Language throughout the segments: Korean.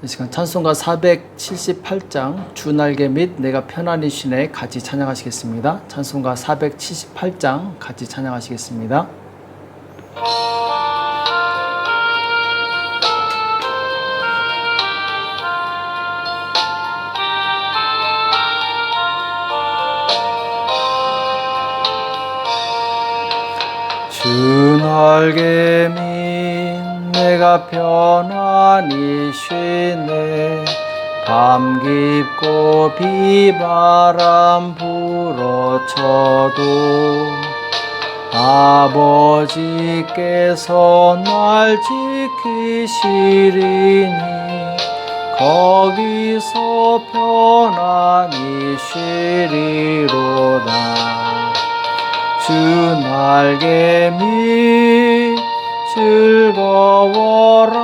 이 시간 찬송가 478장 주 날개 및 내가 편안히 쉬네 같이 찬양하시겠습니다. 찬송가 478장 같이 찬양하시겠습니다. 주 날개 및 내가 편안 히 쉬네. 밤 깊고 비바람 불어쳐도 아버지께서 날 지키시리니 거기서 편안히 쉬리로다. 주 날개 밑 즐거워라.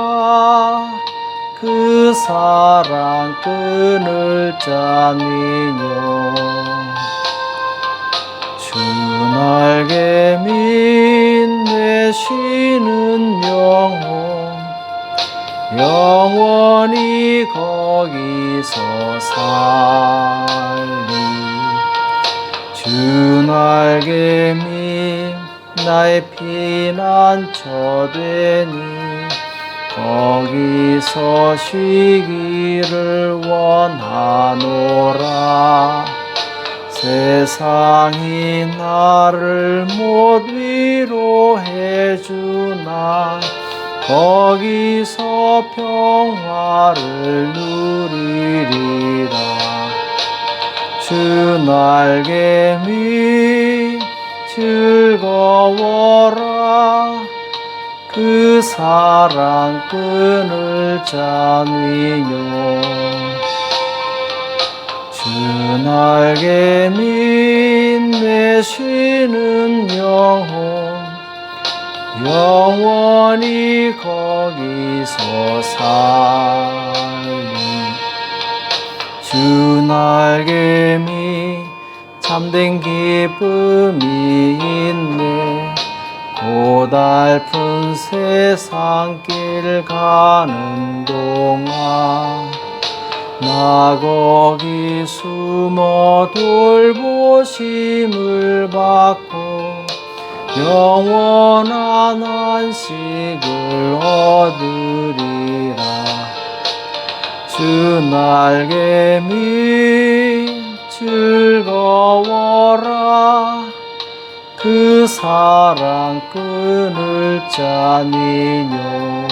그 사랑 끈을 짜니요 주 날개 밑내 쉬는 영혼. 영원히 거기서 살리. 주 날개 밑 나의 피난처 되니 거기서 쉬기를 원하노라. 세상이 나를 못 위로해 주나. 거기서 평화를 누리리라. 주 날개 밑 즐거워라. 그 사랑 끈을 짜니요 주 날개 밑내 쉬는 영혼. 영원히 거기서 살리 주 날개 밑 참된 기쁨이 있네. 고달픈 세상 길 가는 동안 나 거기 숨어 돌보심을 받고 영원한 안식을 얻으리라. 주 날개 밑 즐거워라. 그 사랑 끈을 짜니요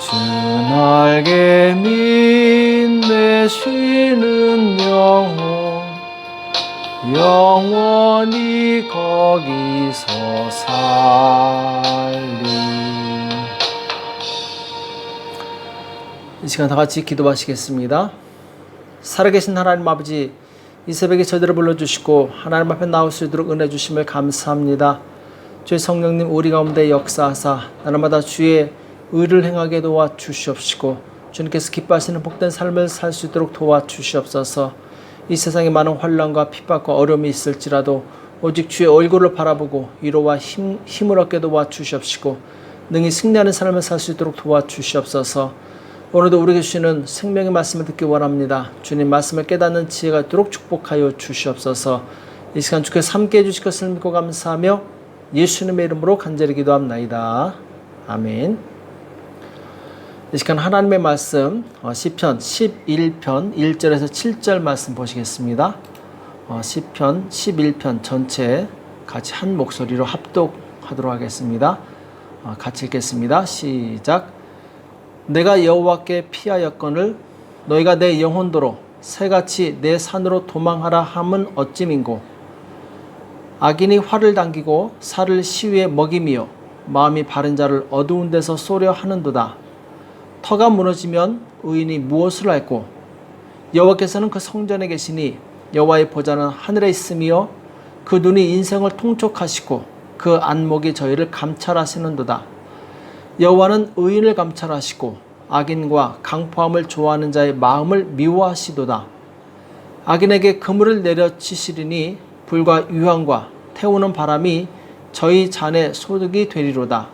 주 날개 밑내 쉬는 영혼 영원히 거기서 살리. 이 시간 다 같이 기도하시겠습니다. 살아계신 하나님 아버지 이 새벽에 저희들을 불러주시고 하나님 앞에 나올 수 있도록 은혜 주심을 감사합니다. 주의 성령님 우리 가운데 역사하사 날마다 주의 의를 행하게 도와 주시옵시고 주님께서 기뻐하시는 복된 삶을 살 수 있도록 도와 주시옵소서. 이 세상에 많은 환란과 핍박과 어려움이 있을지라도 오직 주의 얼굴을 바라보고 위로와 힘, 힘을 얻게 도와 주시옵시고 능히 승리하는 삶을 살 수 있도록 도와 주시옵소서. 오늘도 우리에게 주시는 생명의 말씀을 듣기 원합니다. 주님 말씀을 깨닫는 지혜가 있도록 축복하여 주시옵소서. 이 시간 주께서 함께 해주실 것을 믿고 감사하며 예수님의 이름으로 간절히 기도합나이다. 아멘. 이 시간 하나님의 말씀 어, 시편 11편 1절에서 7절 말씀 보시겠습니다. 어, 시편 11편 전체 같이 한 목소리로 합독하도록 하겠습니다. 어, 같이 읽겠습니다. 시작. 내가 여호와께 피하였거늘 너희가 내 영혼도로 새같이 내 산으로 도망하라 함은 어찌민고? 악인이 활을 당기고 살을 시위에 먹이며 마음이 바른 자를 어두운 데서 쏘려 하는도다. 터가 무너지면 의인이 무엇을 할꼬? 여호와께서는 그 성전에 계시니 여호와의 보좌는 하늘에 있으며 그 눈이 인생을 통촉하시고 그 안목이 저희를 감찰하시는도다 여호와는 의인을 감찰하시고 악인과 강포함을 좋아하는 자의 마음을 미워하시도다. 악인에게 그물을 내려치시리니 불과 유황과 태우는 바람이 저희 잔의 소득이 되리로다.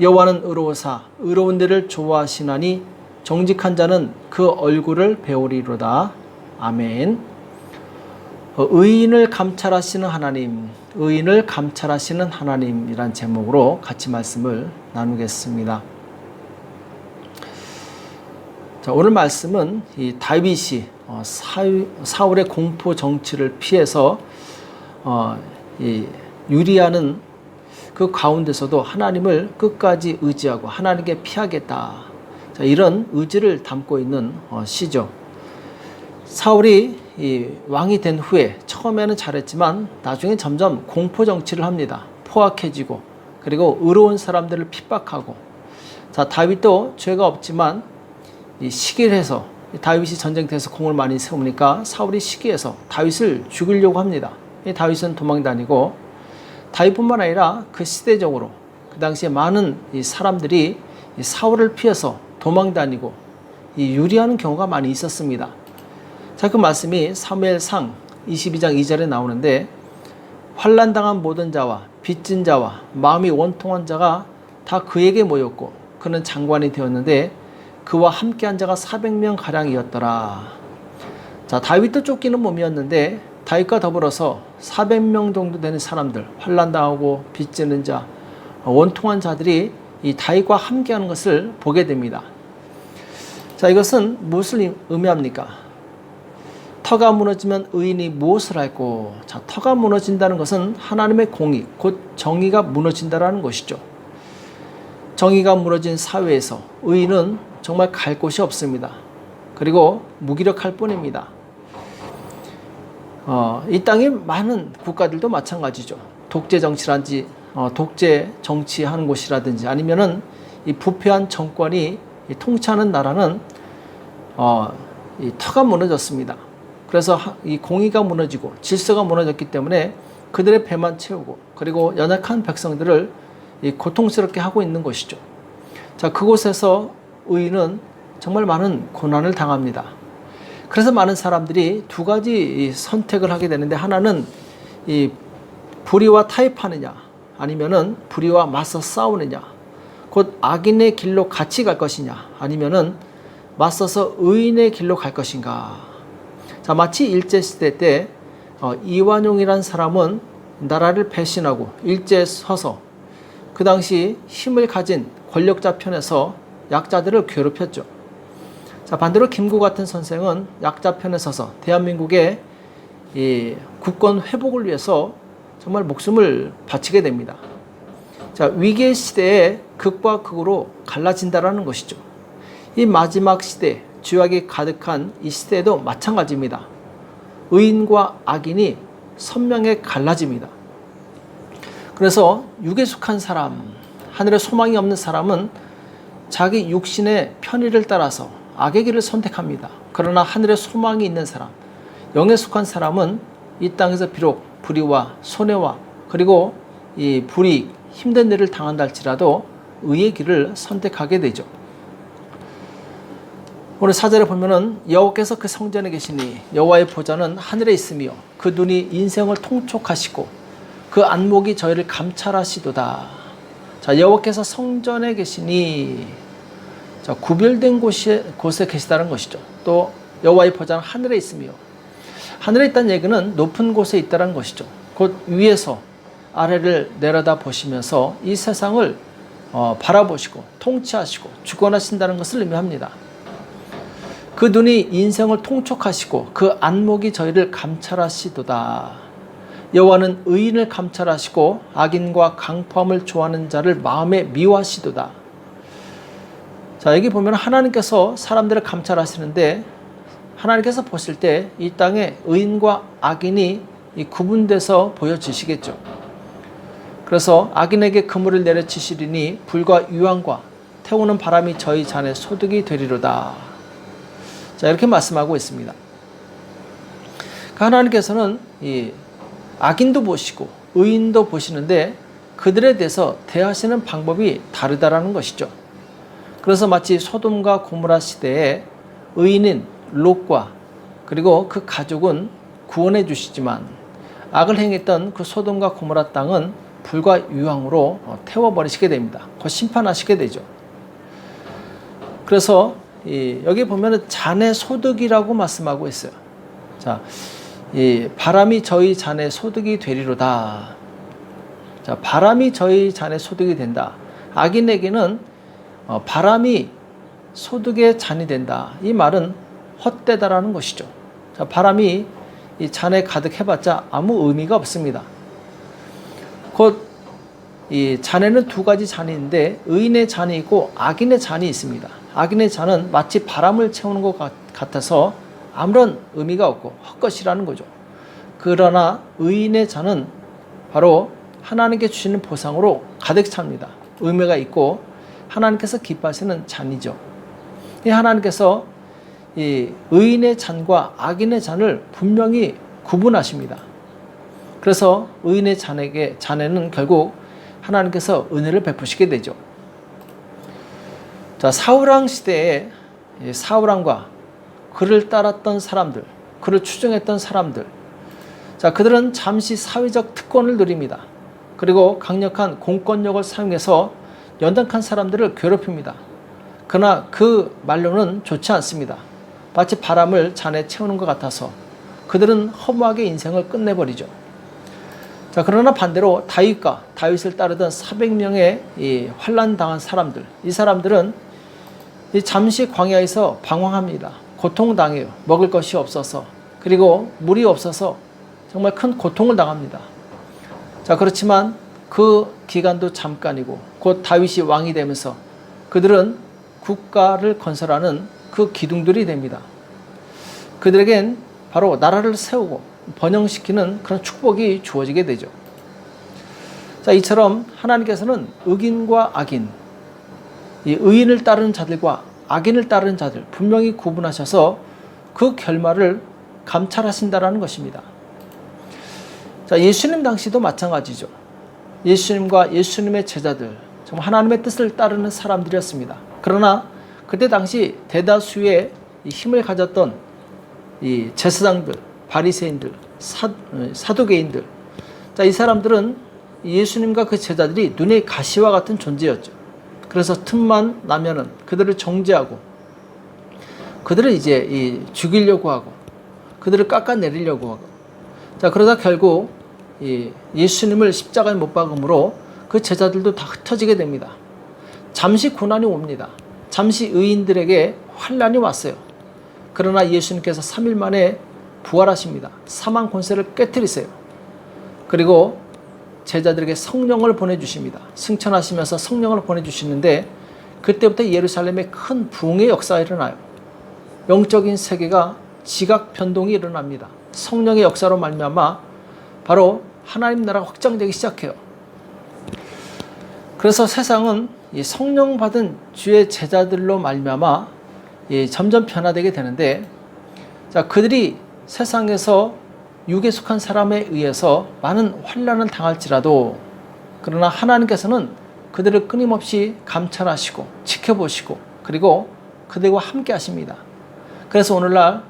여호와는 의로우사 의로운 데를 좋아하시나니 정직한 자는 그 얼굴을 배우리로다. 아멘. 어, 의인을 감찰하시는 하나님, 의인을 감찰하시는 하나님이란 제목으로 같이 말씀을 나누겠습니다. 자, 오늘 말씀은 이 다윗이 어, 사울의 공포 정치를 피해서 어, 이 유리하는 그 가운데서도 하나님을 끝까지 의지하고 하나님께 피하겠다. 자, 이런 의지를 담고 있는 어, 시죠. 사울이 이 왕이 된 후에 처음에는 잘했지만 나중에 점점 공포 정치를 합니다. 포악해지고 그리고 의로운 사람들을 핍박하고 자 다윗도 죄가 없지만 이 시기해서 다윗이 전쟁터에서 공을 많이 세우니까 사울이 시기해서 다윗을 죽이려고 합니다. 이 다윗은 도망 다니고 다윗뿐만 아니라 그 시대적으로 그 당시에 많은 이 사람들이 이 사울을 피해서 도망 다니고 이 유리하는 경우가 많이 있었습니다. 자, 그 말씀이 사무엘상 22장 2절에 나오는데 환난 당한 모든 자와 빚진 자와 마음이 원통한 자가 다 그에게 모였고 그는 장관이 되었는데 그와 함께한 자가 400명 가량이었더라. 자, 다윗도 쫓기는 몸이었는데 다윗과 더불어서 400명 정도 되는 사람들, 환난 당하고 빚지는 자, 원통한 자들이 이 다윗과 함께하는 것을 보게 됩니다. 자, 이것은 무엇을 의미합니까? 터가 무너지면 의인이 무엇을 할고? 자, 터가 무너진다는 것은 하나님의 공의, 곧 정의가 무너진다라는 것이죠. 정의가 무너진 사회에서 의인은 정말 갈 곳이 없습니다. 그리고 무기력할 뿐입니다. 어, 이 땅에 많은 국가들도 마찬가지죠. 독재 정치란지 어, 독재 정치하는 곳이라든지 아니면은 이 부패한 정권이 이 통치하는 나라는 어, 이 터가 무너졌습니다. 그래서 하- 이 공의가 무너지고 질서가 무너졌기 때문에 그들의 배만 채우고 그리고 연약한 백성들을 이 고통스럽게 하고 있는 것이죠. 자, 그곳에서 의인은 정말 많은 고난을 당합니다. 그래서 많은 사람들이 두 가지 이 선택을 하게 되는데 하나는 이 불의와 타협하느냐 아니면은 불의와 맞서 싸우느냐 곧 악인의 길로 같이 갈 것이냐 아니면은 맞서서 의인의 길로 갈 것인가 자 마치 일제 시대 때 어, 이완용이란 사람은 나라를 배신하고 일제에 서서 그 당시 힘을 가진 권력자 편에서 약자들을 괴롭혔죠. 자 반대로 김구 같은 선생은 약자 편에 서서 대한민국의 이 국권 회복을 위해서 정말 목숨을 바치게 됩니다. 자 위기의 시대에 극과 극으로 갈라진다라는 것이죠. 이 마지막 시대 죄악이 가득한 이 시대에도 마찬가지입니다. 의인과 악인이 선명하게 갈라집니다. 그래서 육에 속한 사람, 하늘에 소망이 없는 사람은 자기 육신의 편의를 따라서 악의 길을 선택합니다. 그러나 하늘에 소망이 있는 사람, 영에 속한 사람은 이 땅에서 비록 불의와 손해와 그리고 이 불이 힘든 일을 당한다 할지라도 의의 길을 선택하게 되죠. 오늘 사절에 보면은 여호와께서 그 성전에 계시니 여호와의 보좌는 하늘에 있으며 그 눈이 인생을 통촉하시고 그 안목이 저희를 감찰하시도다. 자 여호와께서 성전에 계시니 자 구별된 곳에 곳에 계시다는 것이죠. 또 여호와의 보좌는 하늘에 있으며 하늘에 있다는 얘기는 높은 곳에 있다는 것이죠. 곧 위에서 아래를 내려다 보시면서 이 세상을 어, 바라보시고 통치하시고 주권하신다는 것을 의미합니다. 그 눈이 인생을 통촉하시고 그 안목이 저희를 감찰하시도다. 여호와는 의인을 감찰하시고 악인과 강포함을 좋아하는 자를 마음에 미워하시도다. 자 여기 보면 하나님께서 사람들을 감찰하시는데 하나님께서 보실 때 이 땅에 의인과 악인이 이 구분돼서 보여지시겠죠. 그래서 악인에게 그물을 내려치시리니 불과 유황과 태우는 바람이 저희 잔의 소득이 되리로다. 자 이렇게 말씀하고 있습니다. 그 하나님께서는 이 악인도 보시고 의인도 보시는데 그들에 대해서 대하시는 방법이 다르다라는 것이죠. 그래서 마치 소돔과 고모라 시대에 의인인 롯과 그리고 그 가족은 구원해 주시지만 악을 행했던 그 소돔과 고모라 땅은 불과 유황으로 어, 태워버리시게 됩니다. 곧 심판하시게 되죠. 그래서 이 여기 보면은 잔의 소득이라고 말씀하고 있어요. 자, 이 바람이 저희 잔의 소득이 되리로다. 자, 바람이 저희 잔의 소득이 된다. 악인에게는 어, 바람이 소득의 잔이 된다. 이 말은 헛되다라는 것이죠. 자, 바람이 이 잔에 가득해봤자 아무 의미가 없습니다. 곧 이 잔에는 두 가지 잔이 있는데 의인의 잔이 있고 악인의 잔이 있습니다. 악인의 잔은 마치 바람을 채우는 것 같- 같아서 아무런 의미가 없고 헛것이라는 거죠. 그러나 의인의 잔은 바로 하나님께 주시는 보상으로 가득 찹니다. 의미가 있고 하나님께서 기뻐하시는 잔이죠. 이 하나님께서 이 의인의 잔과 악인의 잔을 분명히 구분하십니다. 그래서 의인의 잔에게 잔에는 결국 하나님께서 은혜를 베푸시게 되죠. 자 사울왕 시대에 이 사울왕과 그를 따랐던 사람들, 그를 추종했던 사람들, 자 그들은 잠시 사회적 특권을 누립니다. 그리고 강력한 공권력을 사용해서 연단한 사람들을 괴롭힙니다. 그러나 그 말로는 좋지 않습니다. 마치 바람을 잔에 채우는 것 같아서 그들은 허무하게 인생을 끝내버리죠. 자 그러나 반대로 다윗과 다윗을 따르던 400명의 이 환란 당한 사람들, 이 사람들은 이 잠시 광야에서 방황합니다. 고통당해요. 먹을 것이 없어서 그리고 물이 없어서 정말 큰 고통을 당합니다. 자 그렇지만 그 기간도 잠깐이고 곧 다윗이 왕이 되면서 그들은 국가를 건설하는 그 기둥들이 됩니다. 그들에겐 바로 나라를 세우고 번영시키는 그런 축복이 주어지게 되죠. 자, 이처럼 하나님께서는 의인과 악인, 이 의인을 따르는 자들과 악인을 따르는 자들 분명히 구분하셔서 그 결말을 감찰하신다라는 것입니다. 자, 예수님 당시도 마찬가지죠. 예수님과 예수님의 제자들, 정말 하나님의 뜻을 따르는 사람들이었습니다. 그러나 그때 당시 대다수의 이 힘을 가졌던 이 제사장들, 바리새인들, 사, 어, 자, 이 사람들은 예수님과 그 제자들이 눈의 가시와 같은 존재였죠. 그래서 틈만 나면은 그들을 정죄하고 그들을 이제 이 죽이려고 하고 그들을 깎아내리려고 하고 자 그러다 결국 이 예수님을 십자가에 못 박음으로 그 제자들도 다 흩어지게 됩니다. 잠시 고난이 옵니다. 잠시 의인들에게 환란이 왔어요. 그러나 예수님께서 3일 만에 부활하십니다. 사망 권세를 깨뜨리세요. 그리고 제자들에게 성령을 보내주십니다. 승천하시면서 성령을 보내주시는데 그때부터 예루살렘에 큰 부흥의 역사가 일어나요. 영적인 세계가 지각 변동이 일어납니다. 성령의 역사로 말미암아 바로 하나님 나라가 확장되기 시작해요. 그래서 세상은 이 성령 받은 주의 제자들로 말미암아 이 점점 변화되게 되는데 자 그들이 세상에서 육에 속한 사람에 의해서 많은 환란을 당할지라도 그러나 하나님께서는 그들을 끊임없이 감찰하시고 지켜보시고 그리고 그들과 함께 하십니다. 그래서 오늘날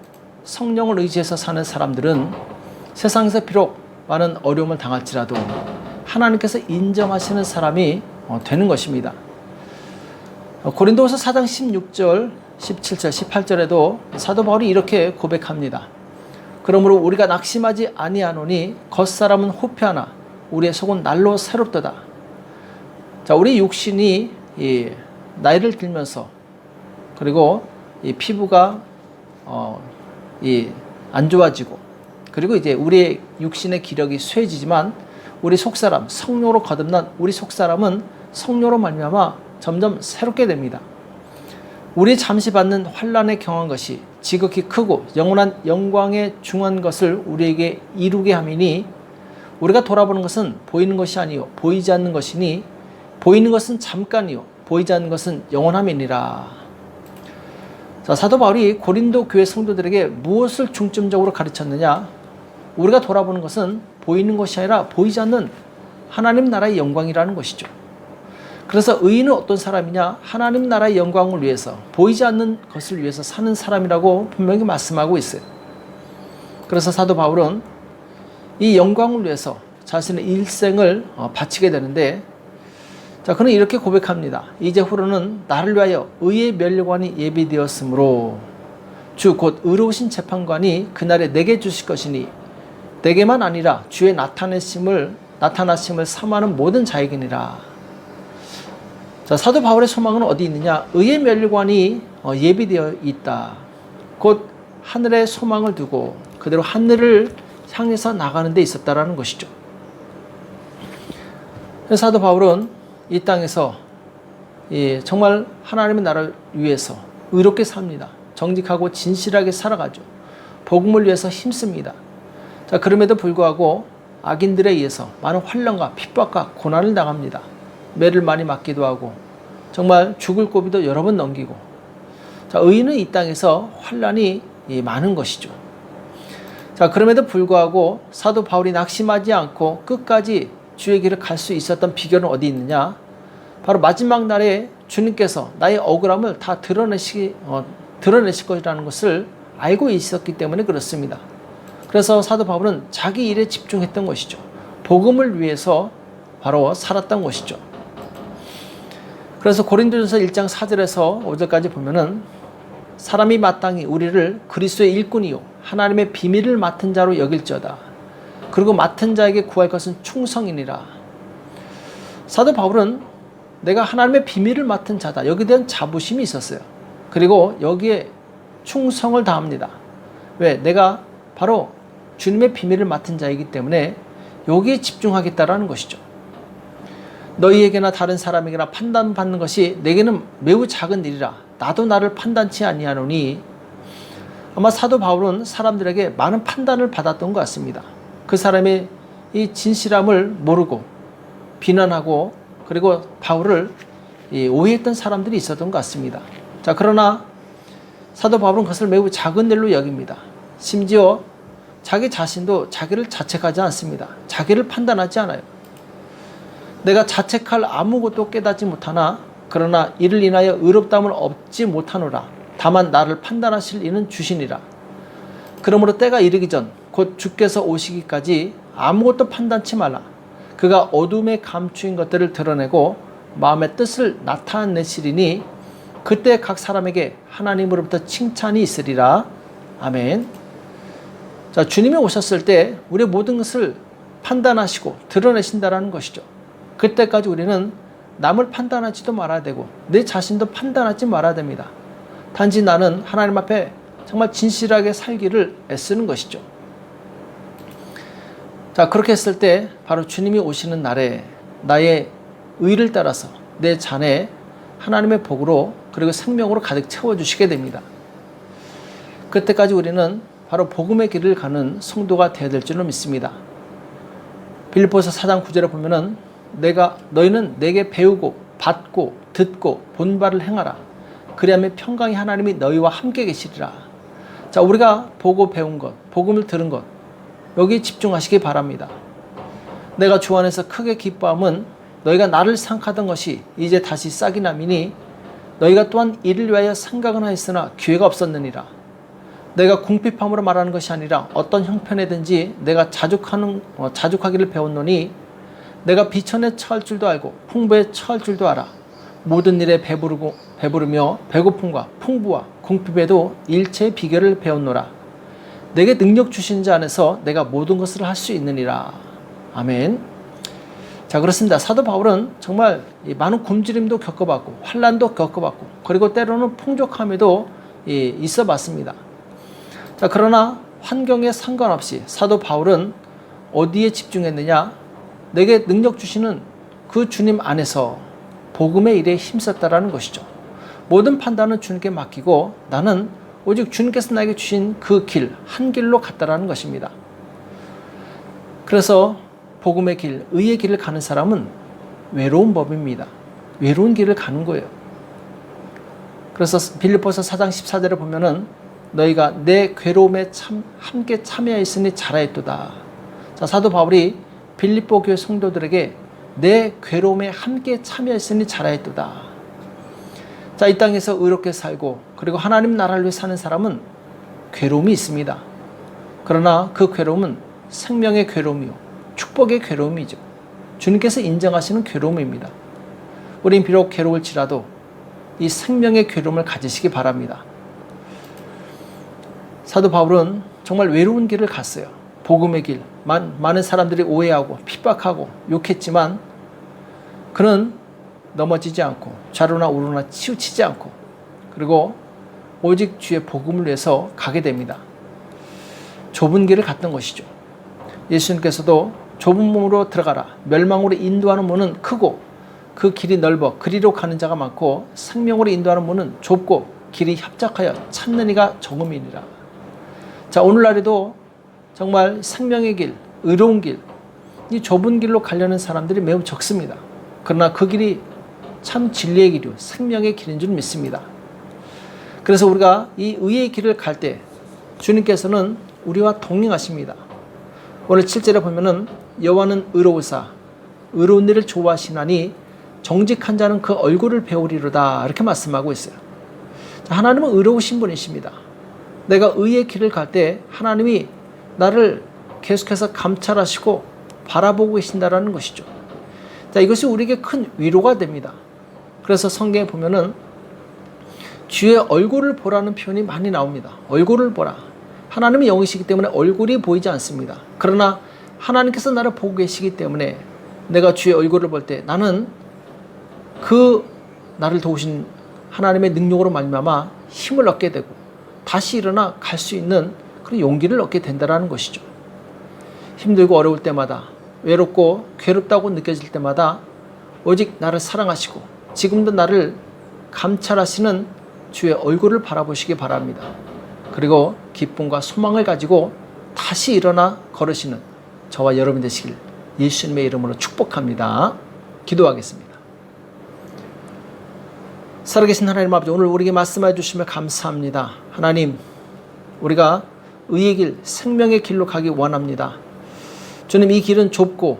성령을 의지해서 사는 사람들은 세상에서 비록 많은 어려움을 당할지라도 하나님께서 인정하시는 사람이 어, 되는 것입니다. 어, 고린도후서 4장 16절, 17절, 18절에도 사도 바울이 이렇게 고백합니다. 그러므로 우리가 낙심하지 아니하노니 겉사람은 후패하나 우리의 속은 날로 새롭도다. 자, 우리 육신이 이 나이를 들면서 그리고 이 피부가 어, 이안 좋아지고 그리고 이제 우리의 육신의 기력이 쇠해지지만 우리 속사람 성령으로 거듭난 우리 속사람은 성령으로 말미암아 점점 새롭게 됩니다. 우리 잠시 받는 환란에 경한 것이 지극히 크고 영원한 영광에 중한 것을 우리에게 이루게 함이니 우리가 돌아보는 것은 보이는 것이 아니요 보이지 않는 것이니 보이는 것은 잠깐이요 보이지 않는 것은 영원함이니라. 자, 사도 바울이 고린도 교회 성도들에게 무엇을 중점적으로 가르쳤느냐? 우리가 돌아보는 것은 보이는 것이 아니라 보이지 않는 하나님 나라의 영광이라는 것이죠. 그래서 의인은 어떤 사람이냐? 하나님 나라의 영광을 위해서 보이지 않는 것을 위해서 사는 사람이라고 분명히 말씀하고 있어요. 그래서 사도 바울은 이 영광을 위해서 자신의 일생을 어, 바치게 되는데 자 그는 이렇게 고백합니다. 이제 후로는 나를 위하여 의의 멸관이 예비되었으므로 주 곧 의로우신 재판관이 그날에 내게 주실 것이니 내게만 아니라 주의 나타내심을 나타나심을 삼하는 모든 자에게니라. 자 사도 바울의 소망은 어디 있느냐? 의의 멸관이 어, 예비되어 있다. 곧 하늘에 소망을 두고 그대로 하늘을 향해서 나가는 데 있었다라는 것이죠. 사도 바울은 이 땅에서 예, 정말 하나님의 나라를 위해서 의롭게 삽니다. 정직하고 진실하게 살아가죠. 복음을 위해서 힘씁니다. 자, 그럼에도 불구하고 악인들에 의해서 많은 환란과 핍박과 고난을 당합니다. 매를 많이 맞기도 하고 정말 죽을 고비도 여러 번 넘기고 자, 의인은 이 땅에서 환란이 예, 많은 것이죠. 자, 그럼에도 불구하고 사도 바울이 낙심하지 않고 끝까지 주의 길을 갈 수 있었던 비결은 어디 있느냐? 바로 마지막 날에 주님께서 나의 억울함을 다 드러내시, 어, 드러내실 것이라는 것을 알고 있었기 때문에 그렇습니다. 그래서 사도 바울은 자기 일에 집중했던 것이죠. 복음을 위해서 바로 살았던 것이죠. 그래서 고린도전서 1장 4절에서 5절까지 보면은 사람이 마땅히 우리를 그리스도의 일꾼이요 하나님의 비밀을 맡은 자로 여길지어다. 그리고 맡은 자에게 구할 것은 충성이니라. 사도 바울은 내가 하나님의 비밀을 맡은 자다. 여기에 대한 자부심이 있었어요. 그리고 여기에 충성을 다합니다. 왜? 내가 바로 주님의 비밀을 맡은 자이기 때문에 여기에 집중하겠다라는 것이죠. 너희에게나 다른 사람에게나 판단받는 것이 내게는 매우 작은 일이라 나도 나를 판단치 아니하노니 아마 사도 바울은 사람들에게 많은 판단을 받았던 것 같습니다. 그 사람의 이 진실함을 모르고 비난하고 그리고 바울을 오해했던 사람들이 있었던 것 같습니다. 자, 그러나 사도 바울은 그것을 매우 작은 일로 여깁니다. 심지어 자기 자신도 자기를 자책하지 않습니다. 자기를 판단하지 않아요. 내가 자책할 아무것도 깨닫지 못하나 그러나 이를 인하여 의롭다함을 얻지 못하노라. 다만 나를 판단하실 이는 주시니라. 그러므로 때가 이르기 전 곧 주께서 오시기까지 아무것도 판단치 말라. 그가 어둠에 감추인 것들을 드러내고 마음의 뜻을 나타내시리니 그때 각 사람에게 하나님으로부터 칭찬이 있으리라. 아멘. 자, 주님이 오셨을 때 우리의 모든 것을 판단하시고 드러내신다라는 것이죠. 그때까지 우리는 남을 판단하지도 말아야 되고 내 자신도 판단하지 말아야 됩니다. 단지 나는 하나님 앞에 정말 진실하게 살기를 애쓰는 것이죠. 자, 그렇게 했을 때 바로 주님이 오시는 날에 나의 의를 따라서 내 잔에 하나님의 복으로 그리고 생명으로 가득 채워 주시게 됩니다. 그때까지 우리는 바로 복음의 길을 가는 성도가 되어야 될 줄로 믿습니다. 빌립보서 4장 9절에 보면은 내가 너희는 내게 배우고 받고 듣고 본바를 행하라. 그리하면 평강이 하나님이 너희와 함께 계시리라. 자, 우리가 보고 배운 것, 복음을 들은 것, 여기 집중하시기 바랍니다. 내가 주 안에서 크게 기뻐함은 너희가 나를 생각하던 것이 이제 다시 싹이 나미니 너희가 또한 이를 위하여 생각은 하였으나 기회가 없었느니라. 내가 궁핍함으로 말하는 것이 아니라 어떤 형편에든지 내가 자족하는 어, 자족하기를 배웠노니 내가 비천에 처할 줄도 알고 풍부에 처할 줄도 알아. 모든 일에 배부르고 배부르며 배고픔과 풍부와 궁핍에도 일체의 비결을 배웠노라. 내게 능력 주신 자 안에서 내가 모든 것을 할 수 있느니라. 아멘. 자 그렇습니다. 사도 바울은 정말 많은 굶주림도 겪어봤고 환란도 겪어봤고 그리고 때로는 풍족함에도 있어봤습니다. 자 그러나 환경에 상관없이 사도 바울은 어디에 집중했느냐? 내게 능력 주시는 그 주님 안에서 복음의 일에 힘썼다라는 것이죠. 모든 판단은 주님께 맡기고 나는 오직 주님께서 나에게 주신 그 길, 한 길로 갔다라는 것입니다. 그래서 복음의 길, 의의 길을 가는 사람은 외로운 법입니다. 외로운 길을 가는 거예요. 그래서 빌립보서 4장 14절에 보면은 너희가 내 괴로움에 참 함께 참여했으니 잘하였도다. 자, 사도 바울이 빌립보 교회 성도들에게 내 괴로움에 함께 참여했으니 잘하였도다. 자, 이 땅에서 의롭게 살고 그리고 하나님 나라를 위해 사는 사람은 괴로움이 있습니다. 그러나 그 괴로움은 생명의 괴로움이요. 축복의 괴로움이죠. 주님께서 인정하시는 괴로움입니다. 우린 비록 괴로울지라도 이 생명의 괴로움을 가지시기 바랍니다. 사도 바울은 정말 외로운 길을 갔어요. 복음의 길. 많, 많은 사람들이 오해하고 핍박하고 욕했지만 그는 넘어지지 않고 좌로나 우로나 치우치지 않고 그리고 오직 주의 복음을 위해서 가게 됩니다. 좁은 길을 갔던 것이죠. 예수님께서도 좁은 문으로 들어가라. 멸망으로 인도하는 문은 크고 그 길이 넓어 그리로 가는 자가 많고 생명으로 인도하는 문은 좁고 길이 협착하여 찾는 이가 적음이니라. 자, 오늘날에도 정말 생명의 길, 의로운 길, 이 좁은 길로 가려는 사람들이 매우 적습니다. 그러나 그 길이 참 진리의 길이요, 생명의 길인 줄 믿습니다. 그래서 우리가 이 의의 길을 갈 때 주님께서는 우리와 동행하십니다. 오늘 7절에 보면은 여호와는 의로우사 의로운 일을 좋아하시나니 정직한 자는 그 얼굴을 배우리로다 이렇게 말씀하고 있어요. 자, 하나님은 의로우신 분이십니다. 내가 의의 길을 갈 때 하나님이 나를 계속해서 감찰하시고 바라보고 계신다라는 것이죠. 자, 이것이 우리에게 큰 위로가 됩니다. 그래서 성경에 보면은 주의 얼굴을 보라는 표현이 많이 나옵니다. 얼굴을 보라. 하나님이 영이시기 때문에 얼굴이 보이지 않습니다. 그러나 하나님께서 나를 보고 계시기 때문에 내가 주의 얼굴을 볼 때 나는 그 나를 도우신 하나님의 능력으로 말미암아 힘을 얻게 되고 다시 일어나 갈 수 있는 그런 용기를 얻게 된다라는 것이죠. 힘들고 어려울 때마다 외롭고 괴롭다고 느껴질 때마다 오직 나를 사랑하시고 지금도 나를 감찰하시는 주의 얼굴을 바라보시기 바랍니다. 그리고 기쁨과 소망을 가지고 다시 일어나 걸으시는 저와 여러분 되시길 예수님의 이름으로 축복합니다. 기도하겠습니다. 살아계신 하나님 아버지 오늘 우리에게 말씀해 주시며 감사합니다. 하나님 우리가 의의 길 생명의 길로 가기 원합니다. 주님 이 길은 좁고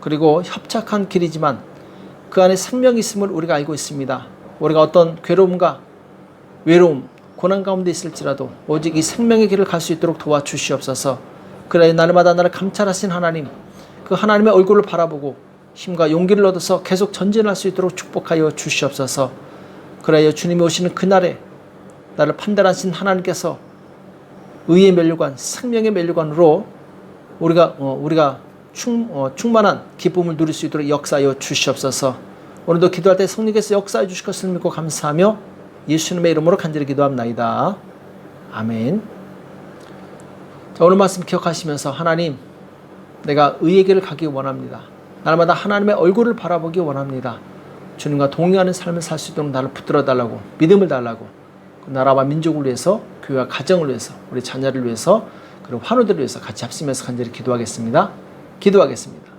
그리고 협착한 길이지만 그 안에 생명이 있음을 우리가 알고 있습니다. 우리가 어떤 괴로움과 외로움, 고난 가운데 있을지라도 오직 이 생명의 길을 갈 수 있도록 도와주시옵소서. 그래 날마다 나를 감찰하신 하나님, 그 하나님의 얼굴을 바라보고 힘과 용기를 얻어서 계속 전진할 수 있도록 축복하여 주시옵소서. 그래야 주님이 오시는 그날에 나를 판단하신 하나님께서 의의 멸류관, 생명의 멸류관으로 우리가 어, 우리가 충, 어, 충만한 기쁨을 누릴 수 있도록 역사하여 주시옵소서. 오늘도 기도할 때 성령께서 역사해 주실 것을 믿고 감사하며 예수님의 이름으로 간절히 기도합나이다. 아멘. 자, 오늘 말씀 기억하시면서 하나님, 내가 의의 길을 가기 원합니다. 날마다 하나님의 얼굴을 바라보기 원합니다. 주님과 동의하는 삶을 살 수 있도록 나를 붙들어 달라고 믿음을 달라고 그 나라와 민족을 위해서 교회와 가정을 위해서 우리 자녀를 위해서 그리고 환우들을 위해서 같이 합심해서 간절히 기도하겠습니다. 기도하겠습니다.